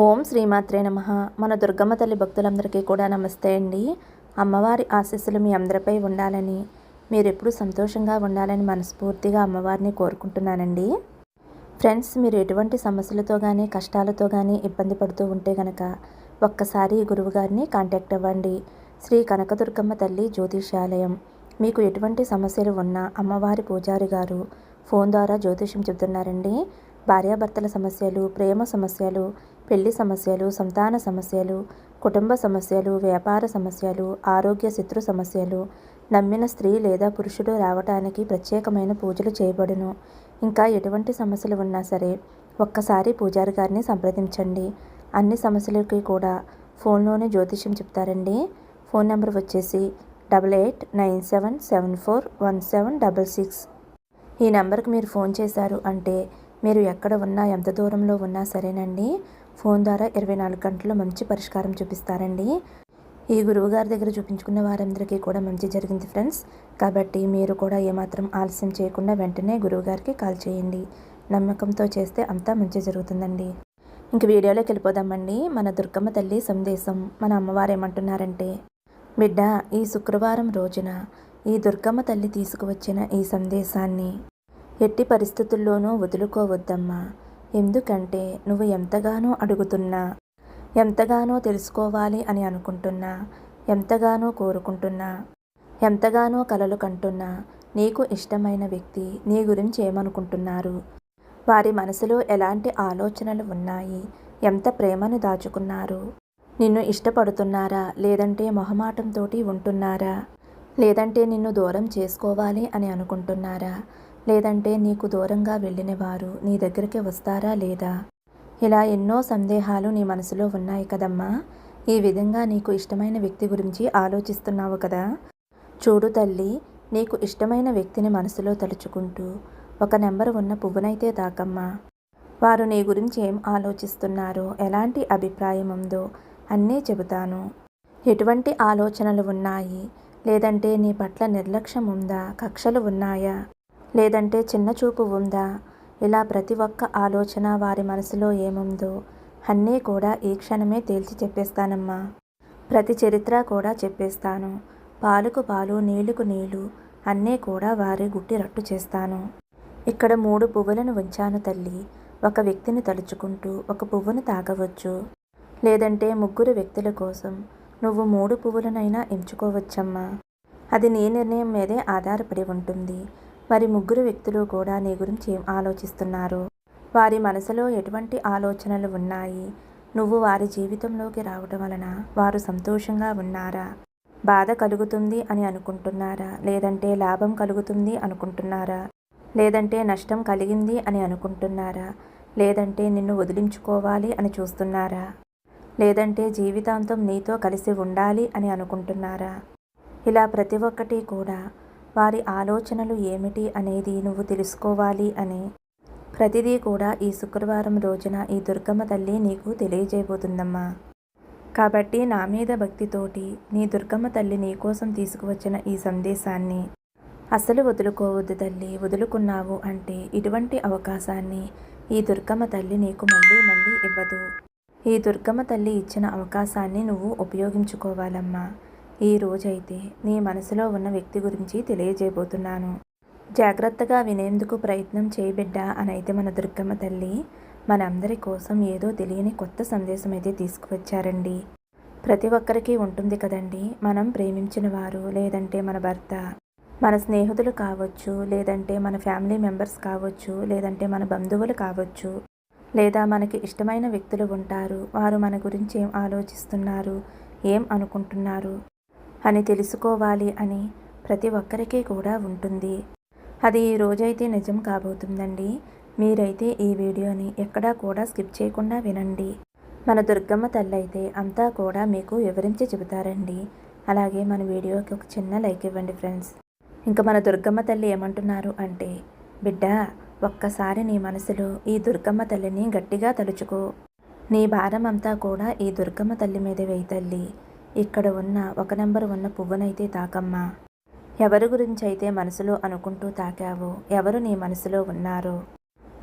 ఓం శ్రీమాత్రే నమ. మన దుర్గమ్మ తల్లి భక్తులందరికీ కూడా నమస్తే అండి. అమ్మవారి ఆశీస్సులు మీ అందరిపై ఉండాలని మీరెప్పుడు సంతోషంగా ఉండాలని మనస్ఫూర్తిగా అమ్మవారిని కోరుకుంటున్నానండి. ఫ్రెండ్స్ మీరు ఎటువంటి సమస్యలతో కానీ కష్టాలతో కానీ ఇబ్బంది పడుతూ ఉంటే కనుక ఒక్కసారి గురువుగారిని కాంటాక్ట్ అవ్వండి. శ్రీ కనకదుర్గమ్మ తల్లి జ్యోతిష్యాలయం. మీకు ఎటువంటి సమస్యలు ఉన్నా అమ్మవారి పూజారి గారు ఫోన్ ద్వారా జ్యోతిషం చెబుతున్నారండి. భార్యాభర్తల సమస్యలు ప్రేమ సమస్యలు పెళ్ళి సమస్యలు సంతాన సమస్యలు కుటుంబ సమస్యలు వ్యాపార సమస్యలు ఆరోగ్య శత్రు సమస్యలు నమ్మిన స్త్రీ లేదా పురుషుడు రావటానికి ప్రత్యేకమైన పూజలు చేయబడును. ఇంకా ఎటువంటి సమస్యలు ఉన్నా సరే ఒక్కసారి పూజారి గారిని సంప్రదించండి. అన్ని సమస్యలకి కూడా ఫోన్లోనే జ్యోతిష్యం చెప్తారండి. ఫోన్ నెంబర్ వచ్చేసి double eight nine seven seven four one seven double six. ఈ నెంబర్కి మీరు ఫోన్ చేశారు అంటే మీరు ఎక్కడ ఉన్నా ఎంత దూరంలో ఉన్నా సరేనండి. ఫోన్ ద్వారా ఇరవై నాలుగు గంటల్లో మంచి పరిష్కారం చూపిస్తారండి. ఈ గురువుగారి దగ్గర చూపించుకున్న వారందరికీ కూడా మంచి జరిగింది ఫ్రెండ్స్. కాబట్టి మీరు కూడా ఏమాత్రం ఆలస్యం చేయకుండా వెంటనే గురువుగారికి కాల్ చేయండి. నమ్మకంతో చేస్తే అంతా మంచి జరుగుతుందండి. ఇంక వీడియోలోకి వెళ్ళిపోదామండి. మన దుర్గమ్మ తల్లి సందేశం. మన అమ్మవారు ఏమంటున్నారంటే బిడ్డ ఈ శుక్రవారం రోజున ఈ దుర్గమ్మ తల్లి తీసుకువచ్చిన ఈ సందేశాన్ని ఎట్టి పరిస్థితుల్లోనూ వదులుకోవద్దమ్మా. ఎందుకంటే నువ్వు ఎంతగానో అడుగుతున్నా ఎంతగానో తెలుసుకోవాలి అని అనుకుంటున్నా ఎంతగానో కోరుకుంటున్నా ఎంతగానో కలలు కంటున్నా నీకు ఇష్టమైన వ్యక్తి నీ గురించి ఏమనుకుంటున్నారు? వారి మనసులో ఎలాంటి ఆలోచనలు ఉన్నాయి? ఎంత ప్రేమను దాచుకున్నారు? నిన్ను ఇష్టపడుతున్నారా? లేదంటే మొహమాటంతో ఉంటున్నారా? లేదంటే నిన్ను దూరం చేసుకోవాలి అని అనుకుంటున్నారా? లేదంటే నీకు దూరంగా వెళ్ళిన వారు నీ దగ్గరికి వస్తారా లేదా? ఇలా ఎన్నో సందేహాలు నీ మనసులో ఉన్నాయి కదమ్మా. ఈ విధంగా నీకు ఇష్టమైన వ్యక్తి గురించి ఆలోచిస్తున్నావు కదా. చూడు తల్లి నీకు ఇష్టమైన వ్యక్తిని మనసులో తలుచుకుంటూ ఒక నెంబర్ ఉన్న పువ్వునైతే తాకమ్మా. వారు నీ గురించి ఏం ఆలోచిస్తున్నారో ఎలాంటి అభిప్రాయం ఉందో అన్నీ చెబుతాను. ఎటువంటి ఆలోచనలు ఉన్నాయి? లేదంటే నీ పట్ల నిర్లక్ష్యం ఉందా? కక్షలు ఉన్నాయా? లేదంటే చిన్న చూపు ఉందా? ఇలా ప్రతి ఒక్క ఆలోచన వారి మనసులో ఏముందో అన్నీ కూడా ఈ క్షణమే తేల్చి చెప్పేస్తానమ్మా. ప్రతి చరిత్ర కూడా చెప్పేస్తాను. పాలుకు పాలు నీళ్ళకు నీళ్ళు అన్నీ కూడా వారి గుట్టి రట్టు చేస్తాను. ఇక్కడ మూడు పువ్వులను ఉంచాను తల్లి. ఒక వ్యక్తిని తలుచుకుంటూ ఒక పువ్వును తాగవచ్చు. లేదంటే ముగ్గురు వ్యక్తుల కోసం నువ్వు మూడు పువ్వులనైనా ఎంచుకోవచ్చమ్మా. అది నీ నిర్ణయం మీదే ఆధారపడి ఉంటుంది. మరి ముగ్గురు వ్యక్తులు కూడా నీ గురించి ఏం ఆలోచిస్తున్నారు? వారి మనసులో ఎటువంటి ఆలోచనలు ఉన్నాయి? నువ్వు వారి జీవితంలోకి రావటం వలన వారు సంతోషంగా ఉన్నారా? బాధ కలుగుతుంది అని అనుకుంటున్నారా? లేదంటే లాభం కలుగుతుంది అనుకుంటున్నారా? లేదంటే నష్టం కలిగింది అని అనుకుంటున్నారా? లేదంటే నిన్ను వదిలించుకోవాలి అని చూస్తున్నారా? లేదంటే జీవితాంతం నీతో కలిసి ఉండాలి అని అనుకుంటున్నారా? ఇలా ప్రతి ఒక్కటి కూడా వారి ఆలోచనలు ఏమిటి అనేది నువ్వు తెలుసుకోవాలి అని. ప్రతిదీ కూడా ఈ శుక్రవారం రోజున ఈ దుర్గమ్మ తల్లి నీకు తెలియజేయబోతుందమ్మా. కాబట్టి నా మీద భక్తితోటి నీ దుర్గమ్మ తల్లి నీకోసం తీసుకువచ్చిన ఈ సందేశాన్ని అసలు వదులుకోవద్దు తల్లి వదులుకున్నావు అంటే ఇటువంటి అవకాశాన్ని ఈ దుర్గమ్మ తల్లి నీకు మళ్ళీ మళ్ళీ ఇవ్వదు. ఈ దుర్గమ్మ తల్లి ఇచ్చిన అవకాశాన్ని నువ్వు ఉపయోగించుకోవాలమ్మా. ఈ రోజైతే నీ మనసులో ఉన్న వ్యక్తి గురించి తెలియజేయబోతున్నాను. జాగ్రత్తగా వినేందుకు ప్రయత్నం చేయబిడ్డా అనైతే మన దుర్గమ్మ తల్లి. మనందరి కోసం ఏదో తెలియని కొత్త సందేశం అయితే తీసుకువచ్చారండి. ప్రతి ఒక్కరికి ఉంటుంది కదండి. మనం ప్రేమించిన వారు లేదంటే మన భర్త మన స్నేహితులు కావచ్చు లేదంటే మన ఫ్యామిలీ మెంబర్స్ కావచ్చు లేదంటే మన బంధువులు కావచ్చు లేదా మనకి ఇష్టమైన వ్యక్తులు ఉంటారు వారు మన గురించి ఏం ఆలోచిస్తున్నారు ఏం అనుకుంటున్నారు అని తెలుసుకోవాలి అని ప్రతి ఒక్కరికి కూడా ఉంటుంది. అది ఈ రోజైతే నిజం కాబోతుందండి. మీరైతే ఈ వీడియోని ఎక్కడా కూడా స్కిప్ చేయకుండా వినండి. మన దుర్గమ్మ తల్లి అయితే అంతా కూడా మీకు వివరించి చెబుతారండి. అలాగే మన వీడియోకి ఒక చిన్న లైక్ ఇవ్వండి ఫ్రెండ్స్. ఇంకా మన దుర్గమ్మ తల్లి ఏమంటున్నారు అంటే బిడ్డ ఒక్కసారి నీ మనసులో ఈ దుర్గమ్మ తల్లిని గట్టిగా తలుచుకో. నీ భారం అంతా కూడా ఈ దుర్గమ్మ తల్లి మీద వేయి తల్లి. ఇక్కడ ఉన్న ఒక నెంబర్ ఉన్న పువ్వునైతే తాకమ్మా. ఎవరి గురించి అయితే మనసులో అనుకుంటూ తాకావో ఎవరు నీ మనసులో ఉన్నారో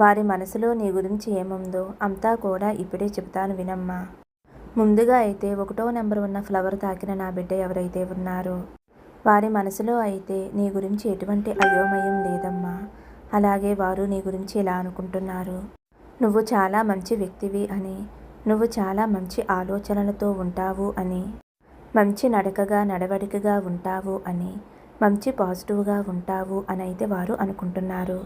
వారి మనసులో నీ గురించి ఏముందో అంతా కూడా ఇప్పుడే చెబుతాను వినమ్మా. ముందుగా అయితే ఒకటో నెంబర్ ఉన్న ఫ్లవర్ తాకిన నా బిడ్డ ఎవరైతే ఉన్నారో వారి మనసులో అయితే నీ గురించి ఎటువంటి అయోమయం లేదమ్మా. అలాగే వారు నీ గురించి ఇలా అనుకుంటున్నారు? నువ్వు చాలా మంచి వ్యక్తివి అని నువ్వు చాలా మంచి ఆలోచనలతో ఉంటావు అని మంచి నడకగా నడవడికగా ఉంటావు అని మంచి పాజిటివ్గా ఉంటావు అని అయితే వారు అనుకుంటున్నారు.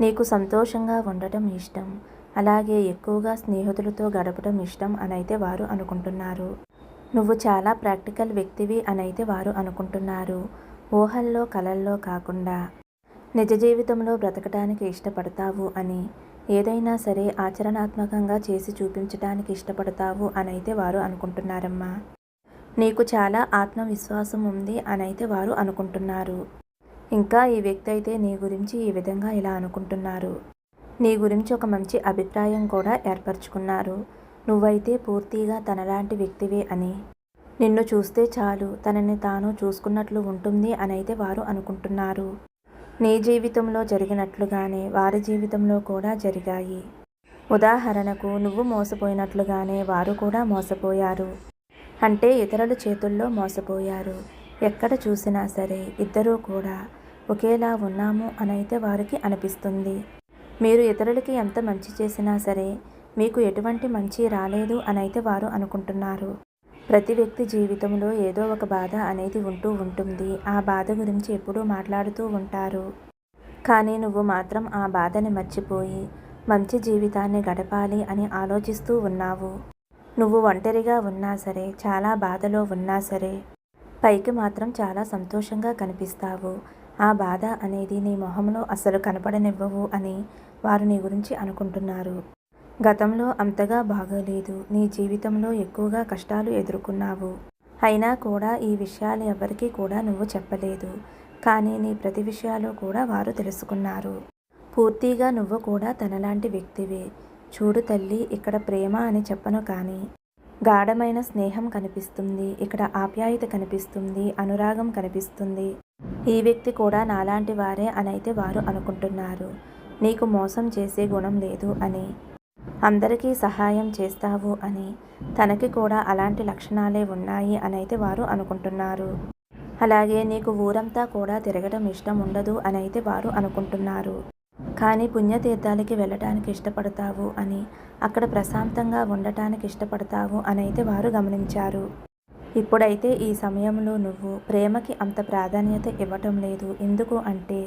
నీకు సంతోషంగా ఉండటం ఇష్టం అలాగే ఎక్కువగా స్నేహితులతో గడపడం ఇష్టం అని అయితే వారు అనుకుంటున్నారు. నువ్వు చాలా ప్రాక్టికల్ వ్యక్తివి అని అయితే వారు అనుకుంటున్నారు. ఊహల్లో కలల్లో కాకుండా నిజ జీవితంలో బ్రతకడానికి ఇష్టపడతావు అని ఏదైనా సరే ఆచరణాత్మకంగా చేసి చూపించడానికి ఇష్టపడతావు అని అయితే వారు అనుకుంటున్నారమ్మా. నీకు చాలా ఆత్మవిశ్వాసం ఉంది అని అయితే వారు అనుకుంటున్నారు. ఇంకా ఈ వ్యక్తి అయితే నీ గురించి ఈ విధంగా ఇలా అనుకుంటున్నారు. నీ గురించి ఒక మంచి అభిప్రాయం కూడా ఏర్పరచుకున్నారు. నువ్వైతే పూర్తిగా తనలాంటి వ్యక్తివే అని. నిన్ను చూస్తే చాలు తనని తాను చూసుకున్నట్లు ఉంటుంది అని అయితే వారు అనుకుంటున్నారు. నీ జీవితంలో జరిగినట్లుగానే వారి జీవితంలో కూడా జరిగాయి. ఉదాహరణకు నువ్వు మోసపోయినట్లుగానే వారు కూడా మోసపోయారు. అంటే ఇతరుల చేతుల్లో మోసపోయారు. ఎక్కడ చూసినా సరే ఇద్దరూ కూడా ఒకేలా ఉన్నాము అనైతే వారికి అనిపిస్తుంది. మీరు ఇతరులకి ఎంత మంచి చేసినా సరే మీకు ఎటువంటి మంచి రాలేదు అనైతే వారు అనుకుంటున్నారు. ప్రతి వ్యక్తి జీవితంలో ఏదో ఒక బాధ అనేది ఉంటూ ఉంటుంది. ఆ బాధ గురించి ఎప్పుడూ మాట్లాడుతూ ఉంటారు. కానీ నువ్వు మాత్రం ఆ బాధని మర్చిపోయి మంచి జీవితాన్ని గడపాలి అని ఆలోచిస్తూ ఉన్నావు. నువ్వు ఒంటరిగా ఉన్నా సరే చాలా బాధలో ఉన్నా సరే పైకి మాత్రం చాలా సంతోషంగా కనిపిస్తావు. ఆ బాధ అనేది నీ మొహంలో అసలు కనపడనివ్వవు అని వారు నీ గురించి అనుకుంటున్నారు. గతంలో అంతగా బాగోలేదు. నీ జీవితంలో ఎక్కువగా కష్టాలు ఎదుర్కొన్నావు. అయినా కూడా ఈ విషయాలు ఎవరికీ కూడా నువ్వు చెప్పలేదు. కానీ నీ ప్రతి విషయాలు కూడా వారు తెలుసుకున్నారు. పూర్తిగా నువ్వు కూడా తనలాంటి వ్యక్తివే. చూడు తల్లి ఇక్కడ ప్రేమ అని చెప్పను కానీ. గాఢమైన స్నేహం కనిపిస్తుంది ఇక్కడ ఆప్యాయత కనిపిస్తుంది అనురాగం కనిపిస్తుంది. ఈ వ్యక్తి కూడా నాలాంటి వారే అనైతే వారు అనుకుంటున్నారు. నీకు మోసం చేసే గుణం లేదు అని. అందరికీ సహాయం చేస్తావు అని. తనకి కూడా అలాంటి లక్షణాలే ఉన్నాయి అనైతే వారు అనుకుంటున్నారు. అలాగే నీకు ఊరంతా కూడా తిరగడం ఇష్టం ఉండదు అనైతే వారు అనుకుంటున్నారు. కానీ పుణ్యతీర్థాలకి వెళ్ళటానికి ఇష్టపడతావు అని అక్కడ ప్రశాంతంగా ఉండటానికి ఇష్టపడతావు అని అయితే వారు గమనించారు. ఇప్పుడైతే ఈ సమయంలో నువ్వు ప్రేమకి అంత ప్రాధాన్యత ఇవ్వటం లేదు. ఎందుకు అంటే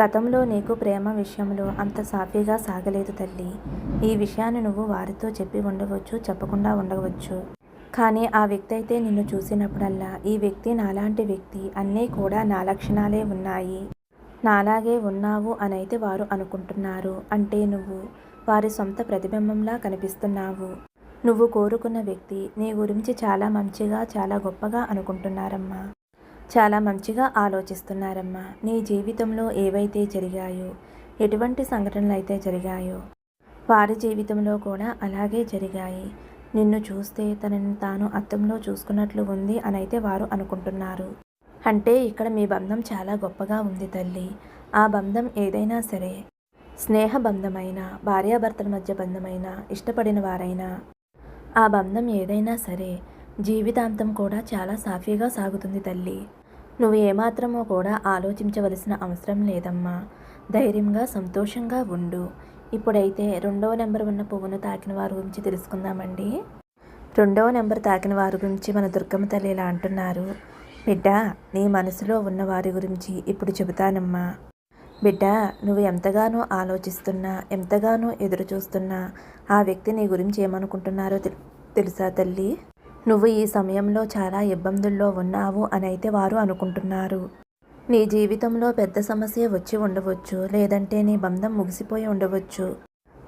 గతంలో నీకు ప్రేమ విషయంలో అంత సాఫీగా సాగలేదు తల్లి. ఈ విషయాన్ని నువ్వు వారితో చెప్పి ఉండవచ్చు చెప్పకుండా ఉండవచ్చు. కానీ ఆ వ్యక్తి అయితే నిన్ను చూసినప్పుడల్లా ఈ వ్యక్తి నాలాంటి వ్యక్తి అన్నీ కూడా నా లక్షణాలే ఉన్నాయి. నాలాగే ఉన్నావు అనైతే వారు అనుకుంటున్నారు. అంటే నువ్వు వారి సొంత ప్రతిబింబంలా కనిపిస్తున్నావు. నువ్వు కోరుకున్న వ్యక్తి నీ గురించి చాలా మంచిగా చాలా గొప్పగా అనుకుంటున్నారమ్మా. చాలా మంచిగా ఆలోచిస్తున్నారమ్మా. నీ జీవితంలో ఏవైతే జరిగాయో ఎటువంటి సంఘటనలు అయితే జరిగాయో వారి జీవితంలో కూడా అలాగే జరిగాయి. నిన్ను చూస్తే తనని తాను అర్థంలో చూసుకున్నట్లు ఉంది అని అయితే వారు అనుకుంటున్నారు. అంటే ఇక్కడ మీ బంధం చాలా గొప్పగా ఉంది తల్లి. ఆ బంధం ఏదైనా సరే. స్నేహ బంధమైన భార్యాభర్తల మధ్య బంధమైన ఇష్టపడిన వారైనా. ఆ బంధం ఏదైనా సరే. జీవితాంతం కూడా చాలా సాఫీగా సాగుతుంది తల్లి. నువ్వు ఏమాత్రమో కూడా ఆలోచించవలసిన అవసరం లేదమ్మా. ధైర్యంగా సంతోషంగా ఉండు. ఇప్పుడైతే రెండవ నెంబర్ ఉన్న పువ్వును తాకిన వారి గురించి తెలుసుకుందామండి. రెండవ నెంబర్ తాకిన వారి గురించి మన దుర్గమ్మ తల్లి ఇలా అంటున్నారు. బిడ్డ నీ మనసులో ఉన్న వారి గురించి ఇప్పుడు చెబుతానమ్మా. బిడ్డ నువ్వు ఎంతగానో ఆలోచిస్తున్నా ఎంతగానో ఎదురు చూస్తున్నా ఆ వ్యక్తి నీ గురించి ఏమనుకుంటున్నారో తెలుసా తల్లి? నువ్వు ఈ సమయంలో చాలా ఇబ్బందుల్లో ఉన్నావు అని అయితే వారు అనుకుంటున్నారు. నీ జీవితంలో పెద్ద సమస్య వచ్చి ఉండవచ్చు లేదంటే నీ బంధం ముగిసిపోయి ఉండవచ్చు.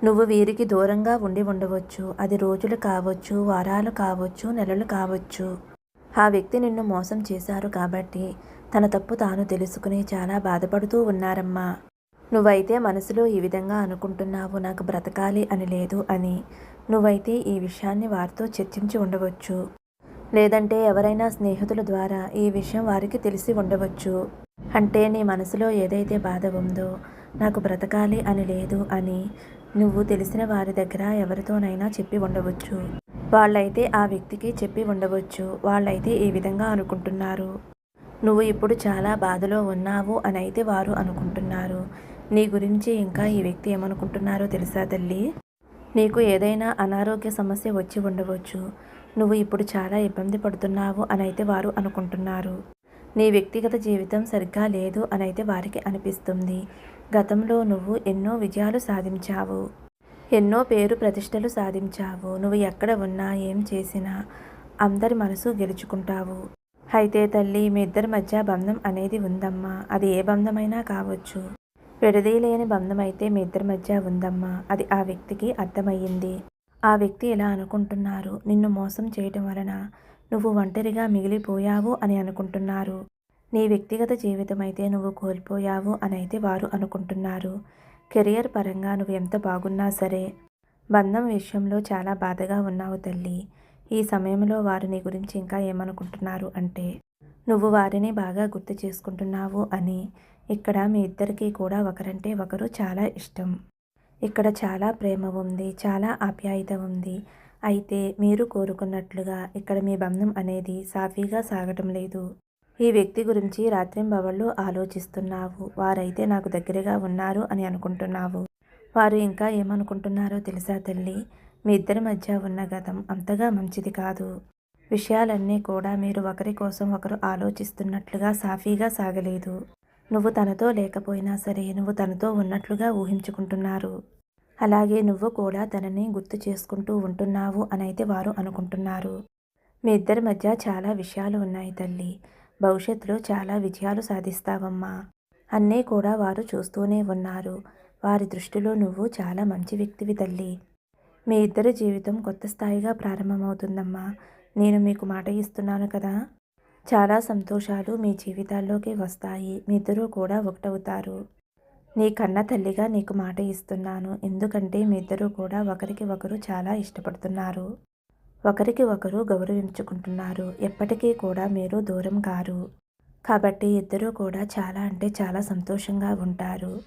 నువ్వు వీరికి దూరంగా ఉండి ఉండవచ్చు. అది రోజులు కావచ్చు వారాలు కావచ్చు నెలలు కావచ్చు. ఆ వ్యక్తి నిన్ను మోసం చేశారు కాబట్టి తన తప్పు తాను తెలుసుకుని చాలా బాధపడుతూ ఉన్నారమ్మా. నువ్వైతే మనసులో ఈ విధంగా అనుకుంటున్నావు నాకు బ్రతకాలి అని లేదు అని. నువ్వైతే ఈ విషయాన్ని వారితో చర్చించి ఉండవచ్చు. లేదంటే ఎవరైనా స్నేహితుల ద్వారా ఈ విషయం వారికి తెలిసి ఉండవచ్చు. అంటే నీ మనసులో ఏదైతే బాధ ఉందో నాకు బ్రతకాలి అని లేదు అని నువ్వు తెలిసిన వారి దగ్గర ఎవరితోనైనా చెప్పి ఉండవచ్చు. వాళ్ళైతే ఆ వ్యక్తికి చెప్పి ఉండవచ్చు. వాళ్ళైతే ఈ విధంగా అనుకుంటున్నారు? నువ్వు ఇప్పుడు చాలా బాధలో ఉన్నావు అని అయితే వారు అనుకుంటున్నారు. నీ గురించి ఇంకా ఈ వ్యక్తి ఏమనుకుంటున్నారో తెలుసా తల్లి? నీకు ఏదైనా అనారోగ్య సమస్య వచ్చి ఉండవచ్చు. నువ్వు ఇప్పుడు చాలా ఇబ్బంది పడుతున్నావు అని అయితే వారు అనుకుంటున్నారు. నీ వ్యక్తిగత జీవితం సరిగ్గా లేదు అని అయితే వారికి అనిపిస్తుంది. గతంలో నువ్వు ఎన్నో విజయాలు సాధించావు. ఎన్నో పేరు ప్రతిష్టలు సాధించావు. నువ్వు ఎక్కడ ఉన్నా ఏం చేసినా అందరి మనసు గెలుచుకుంటావు. అయితే తల్లి మీ ఇద్దరి మధ్య బంధం అనేది ఉందమ్మా. అది ఏ బంధమైనా కావచ్చు. విడదీయలేని బంధం అయితే మీ ఇద్దరి మధ్య ఉందమ్మా. అది ఆ వ్యక్తికి అర్థమయ్యింది. ఆ వ్యక్తి ఇలా అనుకుంటున్నారు. నిన్ను మోసం చేయటం వలన నువ్వు ఒంటరిగా మిగిలిపోయావు అని అనుకుంటున్నారు. నీ వ్యక్తిగత జీవితం అయితే నువ్వు కోల్పోయావు అని అయితే వారు అనుకుంటున్నారు. కెరియర్ పరంగా నువ్వు ఎంత బాగున్నా సరే బంధం విషయంలో చాలా బాధగా ఉన్నావు తల్లి. ఈ సమయంలో వారు నీ గురించి ఇంకా ఏమనుకుంటున్నారు అంటే నువ్వు వారిని బాగా గుర్తు చేసుకుంటున్నావు అని. ఇక్కడ మీ ఇద్దరికీ కూడా ఒకరంటే ఒకరు చాలా ఇష్టం. ఇక్కడ చాలా ప్రేమ ఉంది చాలా ఆప్యాయత ఉంది. అయితే మీరు కోరుకున్నట్లుగా ఇక్కడ మీ బంధం అనేది సాఫీగా సాగటం లేదు. ఈ వ్యక్తి గురించి రాత్రింబవళ్ళు ఆలోచిస్తున్నావు. వారైతే నాకు దగ్గరగా ఉన్నారు అని అనుకుంటున్నావు. వారు ఇంకా ఏమనుకుంటున్నారో తెలుసా తల్లి? మీ ఇద్దరి మధ్య ఉన్న గతం అంతగా మంచిది కాదు. విషయాలన్నీ కూడా మీరు ఒకరి కోసం ఒకరు ఆలోచిస్తున్నట్లుగా సాఫీగా సాగలేదు. నువ్వు తనతో లేకపోయినా సరే నువ్వు తనతో ఉన్నట్లుగా ఊహించుకుంటున్నారు. అలాగే నువ్వు కూడా తనని గుర్తు చేసుకుంటూ ఉంటున్నావు అని అయితే వారు అనుకుంటున్నారు. మీ ఇద్దరి మధ్య చాలా విషయాలు ఉన్నాయి తల్లి. భవిష్యత్తులో చాలా విజయాలు సాధిస్తావమ్మా. అన్నీ కూడా వారు చూస్తూనే ఉన్నారు. వారి దృష్టిలో నువ్వు చాలా మంచి వ్యక్తివి తల్లి. మీ ఇద్దరి జీవితం కొత్త స్థాయిగా ప్రారంభమవుతుందమ్మా. నేను మీకు మాట ఇస్తున్నాను కదా. చాలా సంతోషాలు మీ జీవితాల్లోకి వస్తాయి. మీ ఇద్దరూ కూడా ఒకటవుతారు. నీ కన్న తల్లిగా నీకు మాట ఇస్తున్నాను. ఎందుకంటే మీ ఇద్దరూ కూడా ఒకరికి ఒకరు చాలా ఇష్టపడుతున్నారు. ఒకరికి ఒకరు గౌరవించుకుంటున్నారు. ఎప్పటికీ కూడా మీరు దూరం కారు. కాబట్టి ఇద్దరూ కూడా చాలా అంటే చాలా సంతోషంగా ఉంటారు.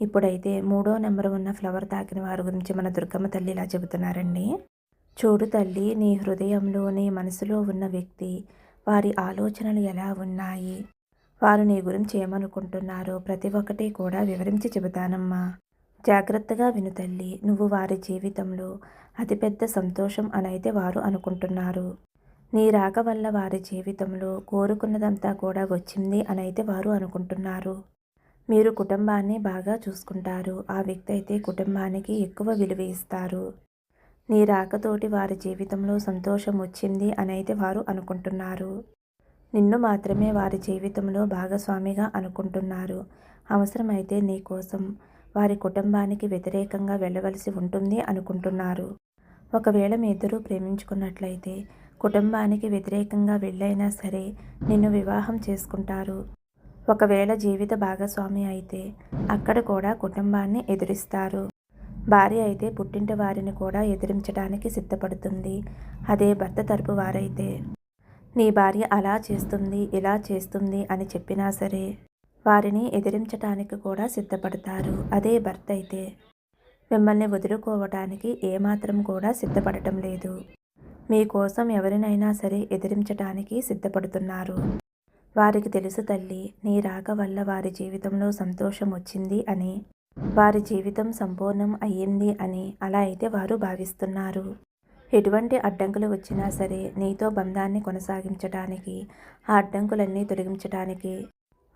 ఇప్పుడైతే మూడో నెంబర్ ఉన్న ఫ్లవర్ తాకిన వారి గురించి మన దుర్గమ్మ తల్లి ఇలా చెబుతున్నారండి. చూడు తల్లి నీ హృదయంలో నీ మనసులో ఉన్న వ్యక్తి వారి ఆలోచనలు ఎలా ఉన్నాయి? వారు నీ గురించి ఏమనుకుంటున్నారో ప్రతి ఒక్కటి కూడా వివరించి చెబుతానమ్మా. జాగ్రత్తగా విను తల్లి నువ్వు వారి జీవితంలో అతిపెద్ద సంతోషం అనైతే వారు అనుకుంటున్నారు. నీ రాక వల్ల వారి జీవితంలో కోరుకున్నదంతా కూడా వచ్చింది అనైతే వారు అనుకుంటున్నారు. మీరు కుటుంబాన్ని బాగా చూసుకుంటారు. ఆ వ్యక్తి అయితే కుటుంబానికి ఎక్కువ విలువ ఇస్తారు. నీ రాకతోటి వారి జీవితంలో సంతోషం వచ్చింది అనైతే వారు అనుకుంటున్నారు. నిన్ను మాత్రమే వారి జీవితంలో భాగస్వామిగా అనుకుంటున్నారు. అవసరమైతే నీ కోసం వారి కుటుంబానికి వ్యతిరేకంగా వెళ్ళవలసి ఉంటుంది అనుకుంటున్నారు. ఒకవేళ మీ ఇద్దరూ ప్రేమించుకున్నట్లయితే కుటుంబానికి వ్యతిరేకంగా వెళ్ళైనా సరే నిన్ను వివాహం చేసుకుంటారు. ఒకవేళ జీవిత భాగస్వామి అయితే అక్కడ కూడా కుటుంబాన్ని ఎదురిస్తారు. భార్య అయితే పుట్టింటి వారిని కూడా ఎదిరించడానికి సిద్ధపడుతుంది. అదే భర్త తరపు వారైతే నీ భార్య అలా చేస్తుంది ఇలా చేస్తుంది అని చెప్పినా సరే వారిని ఎదిరించటానికి కూడా సిద్ధపడతారు. అదే భర్త అయితే మిమ్మల్ని వదులుకోవటానికి ఏమాత్రం కూడా సిద్ధపడటం లేదు. మీకోసం ఎవరినైనా సరే ఎదిరించటానికి సిద్ధపడుతున్నారు. వారికి తెలుసు తల్లి నీ రాక వల్ల వారి జీవితంలో సంతోషం వచ్చింది అని వారి జీవితం సంపూర్ణం అయ్యింది అని అలా అయితే వారు భావిస్తున్నారు. ఎటువంటి అడ్డంకులు వచ్చినా సరే నీతో బంధాన్ని కొనసాగించడానికి ఆ అడ్డంకులన్నీ తొలగించడానికి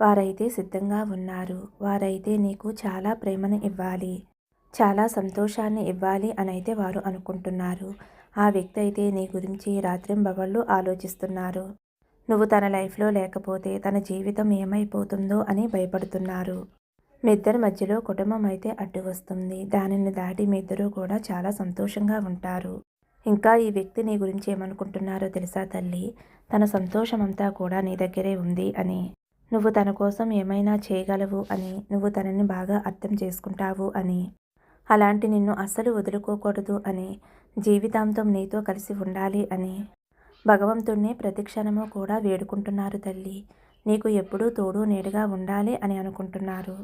వారైతే సిద్ధంగా ఉన్నారు. వారైతే నీకు చాలా ప్రేమను ఇవ్వాలి. చాలా సంతోషాన్ని ఇవ్వాలి అని అయితే వారు అనుకుంటున్నారు. ఆ వ్యక్తి అయితే నీ గురించి రాత్రింబవళ్ళు ఆలోచిస్తున్నారు. నువ్వు తన లైఫ్లో లేకపోతే తన జీవితం ఏమైపోతుందో అని భయపడుతున్నారు. మీ ఇద్దరి మధ్యలో కుటుంబం అయితే అడ్డు వస్తుంది. దానిని దాటి మీ ఇద్దరూ కూడా చాలా సంతోషంగా ఉంటారు. ఇంకా ఈ వ్యక్తి నీ గురించి ఏమనుకుంటున్నారో తెలుసా తల్లి? తన సంతోషం అంతా కూడా నీ దగ్గరే ఉంది అని. నువ్వు తన కోసం ఏమైనా చేయగలవు అని నువ్వు తనని బాగా అర్థం చేసుకుంటావు అని. అలాంటి నిన్ను అస్సలు వదులుకోకూడదు అని జీవితాంతం నీతో కలిసి ఉండాలి అని. భగవంతుణ్ణి ప్రతిక్షణము కూడా వేడుకుంటున్నారు తల్లి. నీకు ఎప్పుడూ తోడు నేడుగా ఉండాలి అని అనుకుంటున్నారు.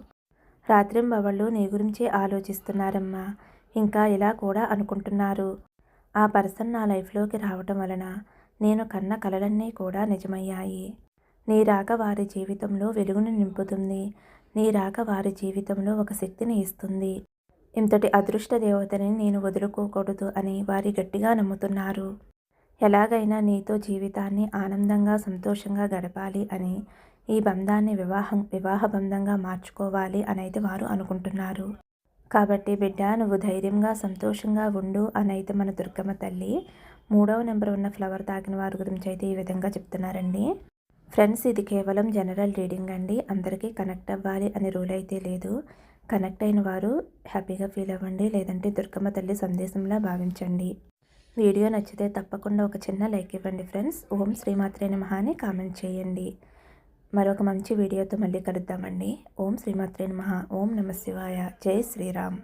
రాత్రింబవళ్ళు నీ గురించి ఆలోచిస్తున్నారమ్మా. ఇంకా ఇలా కూడా అనుకుంటున్నారు. ఆ పర్సన్ నా లైఫ్లోకి రావటం వలన నేను కన్న కలలన్నీ కూడా నిజమయ్యాయి. నీ రాక వారి జీవితంలో వెలుగును నింపుతుంది. నీ రాక వారి జీవితంలో ఒక శక్తిని ఇస్తుంది. ఇంతటి అదృష్ట దేవతని నేను వదులుకోకూడదు అని వారి గట్టిగా నమ్ముతున్నారు. ఎలాగైనా నీతో జీవితాన్ని ఆనందంగా సంతోషంగా గడపాలి అని ఈ బంధాన్ని వివాహం వివాహ బంధంగా మార్చుకోవాలి అనైతే వారు అనుకుంటున్నారు. కాబట్టి బిడ్డ నువ్వు ధైర్యంగా సంతోషంగా ఉండు అనైతే మన దుర్గమ్మ తల్లి మూడవ నెంబర్ ఉన్న ఫ్లవర్ తాకిన వారి గురించి అయితే ఈ విధంగా చెప్తున్నారండి. ఫ్రెండ్స్ ఇది కేవలం జనరల్ రీడింగ్ అండి. అందరికీ కనెక్ట్ అవ్వాలి అనే రూల్ అయితే లేదు. కనెక్ట్ అయిన వారు హ్యాపీగా ఫీల్ అవ్వండి లేదంటే దుర్గమ్మ తల్లి సందేశంలా భావించండి. వీడియో నచ్చితే తప్పకుండా ఒక చిన్న లైక్ ఇవ్వండి ఫ్రెండ్స్. ఓం శ్రీమాత్రే మహాని అని కామెంట్ చేయండి. మరొక మంచి వీడియోతో మళ్ళీ కలుద్దామండి. ఓం శ్రీమాత్రే మహా ఓం నమ శివాయ జై శ్రీరామ్.